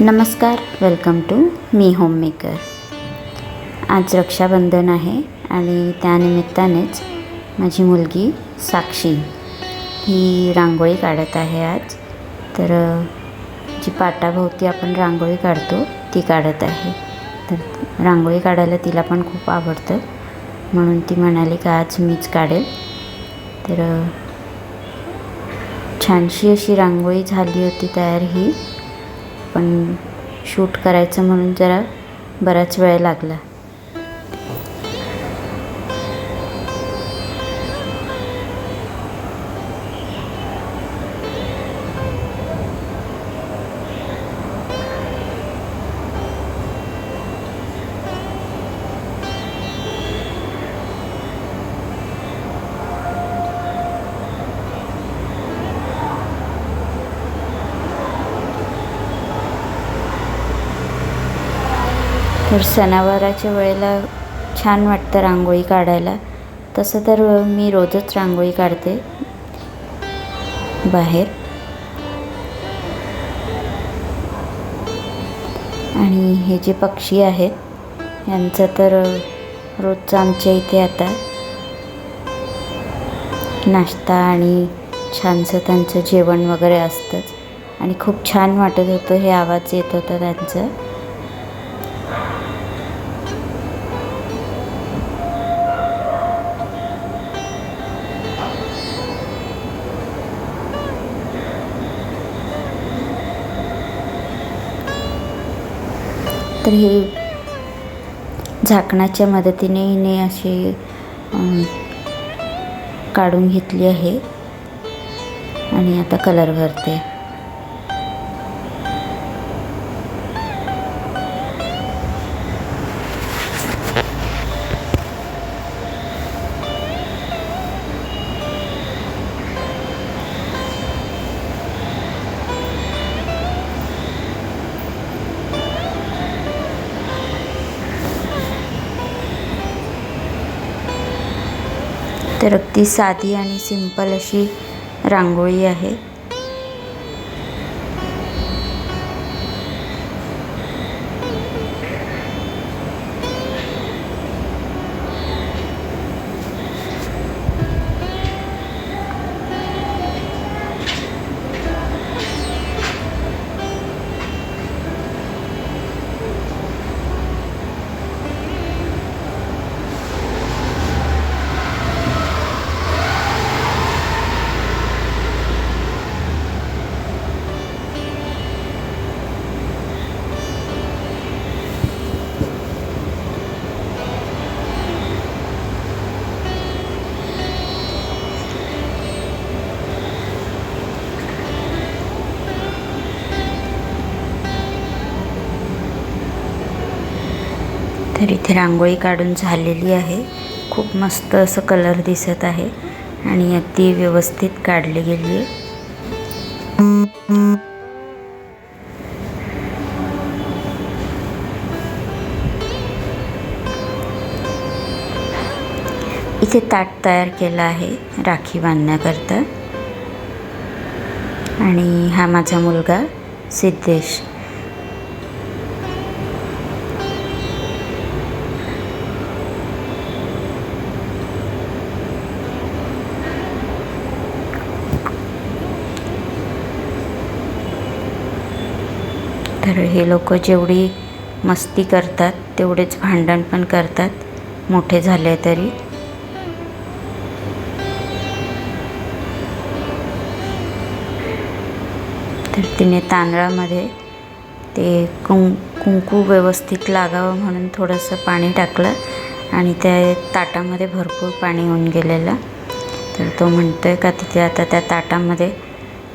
नमस्कार welcome to me homemaker आज रक्षाबंधन आहे आणि त्यानिमित्तानेच माझी मुलगी साक्षी ही रांगोळी काढत आहे आज. तर जी पाटाभोवती आपण रांगोळी काढतो ती काढत आहे. तर रांगोळी काढायला तिला पण खूप आवडतं. म्हणून ती म्हणाली का आज मीच काढेल. तर छानशी अशी रांगोळी झाली होती तयार ही. पण शूट करायचं म्हणून जरा बराच वेळ लागला. तर सणावाराच्या वेळेला छान वाटतं रांगोळी काढायला. तसं तर मी रोजच रांगोळी काढते. बाहेर. आणि हे जे पक्षी आहेत यांचं तर रोजचं आमच्या इथे आता नाश्ता आणि छानसं त्यांचं जेवण वगैरे असतंच. आणि खूप छान वाटत होतं हे आवाज येत होता त्यांचं. तर ही झाकणाच्या मदतीने हिने अशी काढून घेतली आहे. आणि आता कलर भरते. तर अगदी साधी आणि सिंपल अशी रांगोळी आहे. तर इथे रांगोळी काढून झालेली आहे. खूप मस्त असं कलर दिसत आहे आणि अगदी व्यवस्थित काढली गेली आहे. इथे ताट तयार केलं आहे राखी बांधण्याकरता. आणि हा माझा मुलगा सिद्धेश. तर हे लोक जेवढी मस्ती करतात तेवढेच भांडण पण करतात. मोठे झाले तरी. तर तिने तांदळामध्ये ते कुं कुंकू व्यवस्थित लागावं म्हणून थोडंसं पाणी टाकलं आणि त्या ताटामध्ये भरपूर पाणी होऊन गेलेलं. तर तो म्हणतो आहे का तिथे आता त्या ताटामध्ये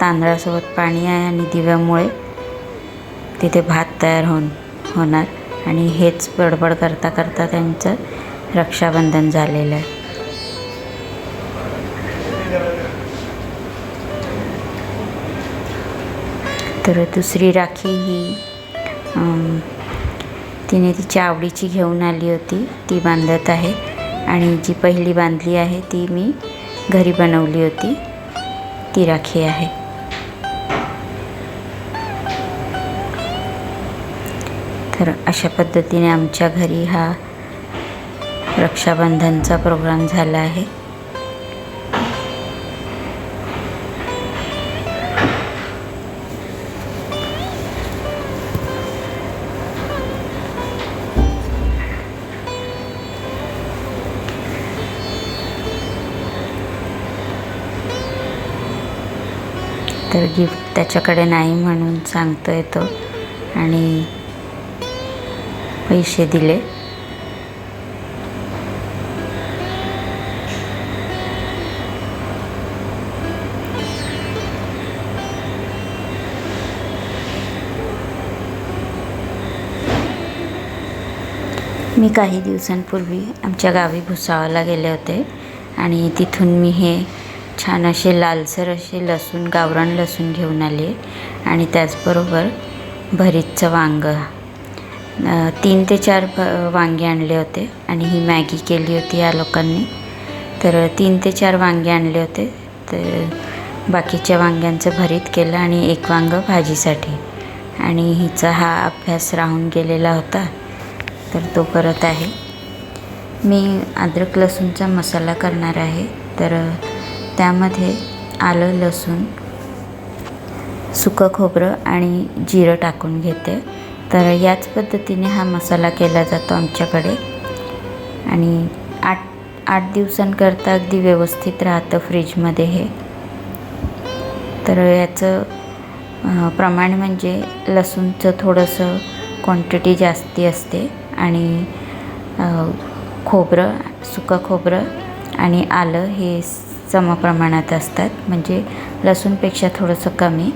तांदळासोबत पाणी आहे आणि दिव्यामुळे तिथे भात तयार होऊन होणार. आणि हेच बडबड करता करता त्यांचं रक्षाबंधन झालेलं आहे. तर दुसरी राखी ही तिने तिच्या आवडीची घेऊन आली होती. ती बांधत आहे. आणि जी पहिली बांधली आहे ती मी घरी बनवली होती. ती राखी आहे. तर अशा पद्धतीने आमच्या घरी हा रक्षाबंधनचा प्रोग्राम झाला आहे. तर गिफ्ट त्याच्याकडे नाही म्हणून सांगतो तो. आणि पैसे दिले. मी काही दिवसांपूर्वी आमच्या गावी भुसावळला गेले होते आणि तिथून मी हे छान असे लालसर असे लसूण गावरान लसूण घेऊन आले आणि त्याचबरोबर भरीतचं वांगं तीन ते चार वांगे आणले होते आणि ही मॅगी केली होती या लोकांनी. तर तीन ते चार वांगे आणले होते. तर बाकीच्या वांग्यांचं भरीत केलं आणि एक वांगं भाजीसाठी. आणि हिचा हा अभ्यास राहून गेलेला होता. तर तो करत आहे. मी अद्रक लसूणचा मसाला करणार आहे. तर त्यामध्ये आलं लसूण सुकं खोबरं आणि जिरं टाकून घेते. तर याच पद्धतीने हा मसाला केला जातो आमच्याकडे. आणि आठ आठ दिवसांकरता अगदी व्यवस्थित राहतं फ्रीजमध्ये हे. तर याचं प्रमाण म्हणजे लसूणचं थोडंसं क्वांटिटी जास्ती असते आणि खोबरं सुकं खोबरं आणि आलं हे समप्रमाणात असतात. म्हणजे लसूणपेक्षा थोडंसं कमी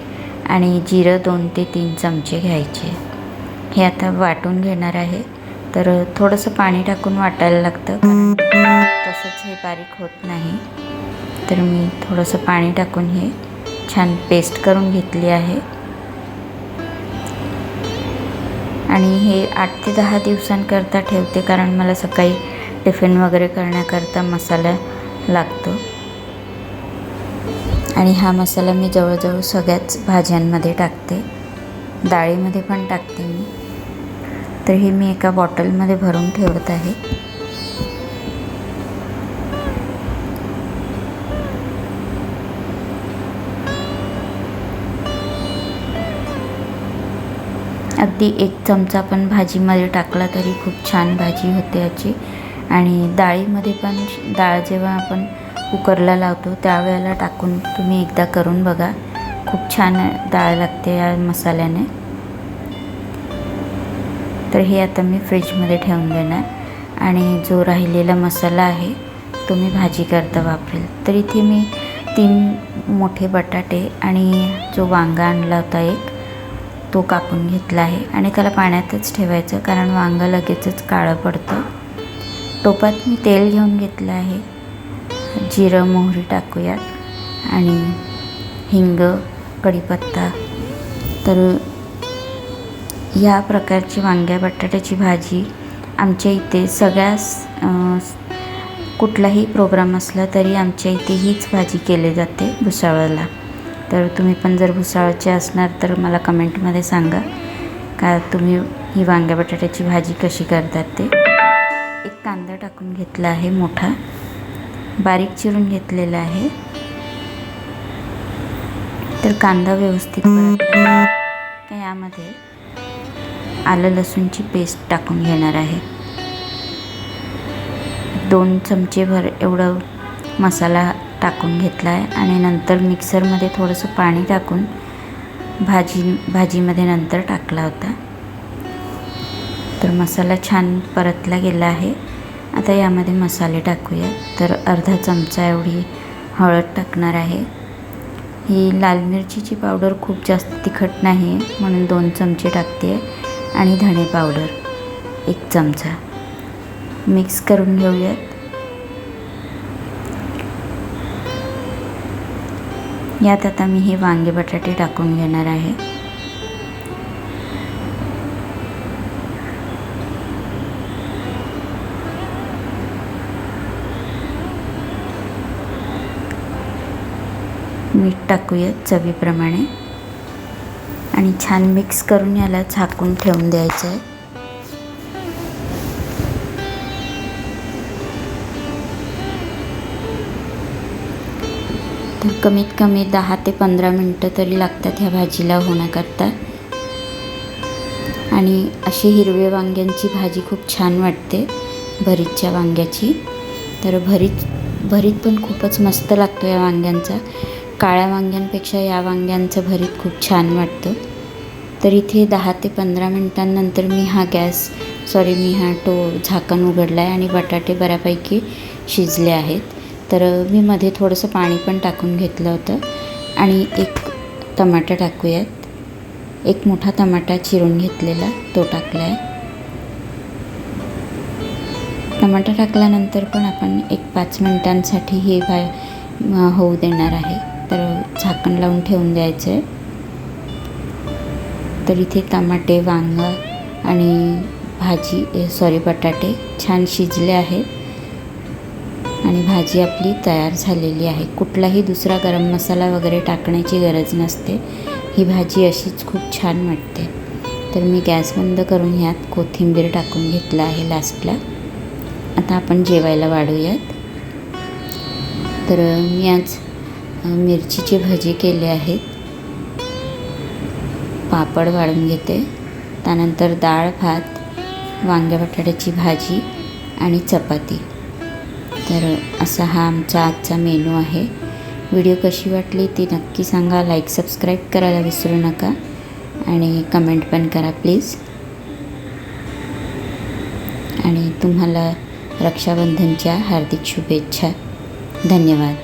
आणि जिरं दोन ते तीन चमचे घ्यायचे. हे आता वाटून घेणार आहे. तर थोडंसं पाणी टाकून वाटायला लागतं. कारण तसंच हे बारीक होत नाही. तर मी थोडंसं पाणी टाकून हे छान पेस्ट करून घेतली आहे. आणि हे आठ ते दहा दिवसांकरता ठेवते कारण मला सकाळी टिफिन वगैरे करण्याकरता मसाला लागतो. आणि हा मसाला मी जवळजवळ सगळ्याच भाज्यांमध्ये टाकते. डाळीमध्ये पण टाकते मी. तर हे मी एका बॉटलमध्ये भरून ठेवत आहे. अगदी एक चमचा पण भाजीमध्ये टाकला तरी खूप छान भाजी होते याची. आणि डाळीमध्ये पण डाळ जेव्हा आपण कुकरला लावतो त्यावेळेला टाकून तुम्ही एकदा करून बघा. खूप छान डाळ लागते या मसाल्याने. तर हे आता मी फ्रीजमध्ये ठेवून देणार. आणि जो राहिलेला मसाला आहे तो मी भाजी करता वापरेल. तर इथे मी तीन मोठे बटाटे आणि जो वांगा आणला होता एक तो कापून घेतला आहे. आणि त्याला पाण्यातच ठेवायचं कारण वांगं लगेचच काळं पडतं. टोपात मी तेल घेऊन घेतलं आहे. जिरं मोहरी टाकूयात. आणि हिंग कढीपत्ता. तर या प्रकारची वांग्या बटाट्याची भाजी आमच्या इथे सगळ्यास अं, कुठलाही प्रोग्राम असला तरी आमच्या इथे हीच भाजी केली जाते भुसावळला. तर तुम्ही पण जर भुसावळचे असणार तर मला कमेंटमध्ये सांगा का तुम्ही ही वांग्या बटाट्याची भाजी कशी करतात ते. एक कांदा टाकून घेतला आहे मोठा. बारीक चिरून घेतलेला आहे. तर कांदा व्यवस्थित यामध्ये आलं लसूणची पेस्ट टाकून घेणार आहे. दोन चमचेभर एवढं मसाला टाकून घेतला आहे आणि नंतर मिक्सरमध्ये थोडंसं पाणी टाकून भाजी भाजीमध्ये नंतर टाकला होता. तर मसाला छान परतला गेला आहे. आता यामध्ये मसाले टाकूया. तर अर्धा चमचा एवढी हळद टाकणार आहे. ही लाल मिरचीची पावडर खूप जास्त तिखट नाही आहे म्हणून दोन चमचे टाकते. आहे आणि धणे पावडर एक चमचा. मिक्स करून घेऊयात. यात आता मी हे वांगे बटाटे टाकून घेणार आहे. मीठ टाकूयात चवीप्रमाणे. आणि छान मिक्स करून याला झाकून ठेवून द्यायचं आहे. तर कमीत कमी दहा ते पंधरा मिनटं तरी लागतात ह्या भाजीला होण्याकरता. आणि अशी हिरवे वांग्यांची भाजी खूप छान वाटते भरीतच्या वांग्याची. तर भरीत भरीत पण खूपच मस्त लागतो या वांग्यांचा. काळ्या वांग्यांपेक्षा या वांग्यांचं भरीत खूप छान वाटतं. तर इथे दहा ते पंधरा मिनटांनंतर मी हा गॅस सॉरी मी हा तो झाकण उघडला आहे आणि बटाटे बऱ्यापैकी शिजले आहेत. तर मी मध्ये थोडंसं पाणी पण टाकून घेतलं होतं. आणि एक टमाटा टाकूयात. एक मोठा टमाटा चिरून घेतलेला तो टाकला आहे टमाटा टाकल्यानंतर पण आपण एक पाच मिनटांसाठी हे भा होऊ देणार आहे. तर झाकण लावून ठेवून द्यायचं आहे तर इथे टमाटे वांगा आणि भाजी सॉरी बटाटे छान शिजले आहेत. आणि भाजी आपली तयार झालेली आहे. कुठलाही दुसरा गरम मसाला वगैरे टाकण्याची गरज नसते. ही भाजी अशीच खूप छान वाटते. तर मी गॅस बंद करून ह्यात कोथिंबीर टाकून घेतलं आहे लास्टला आता आपण जेवायला वाढूयात. तर मी आज मिरचीचे मिरचीची केले आहेत. पापड वाढून घेते. त्यानंतर डाळ भात वांग्या बटाट्याची भाजी आणि चपाती. तर असा हा आमचा आजचा मेनू आहे. व्हिडिओ कशी वाटली ती नक्की सांगा. लाईक सबस्क्राईब करायला विसरू नका. आणि कमेंट पण करा प्लीज आणि तुम्हाला रक्षाबंधनच्या हार्दिक शुभेच्छा. धन्यवाद.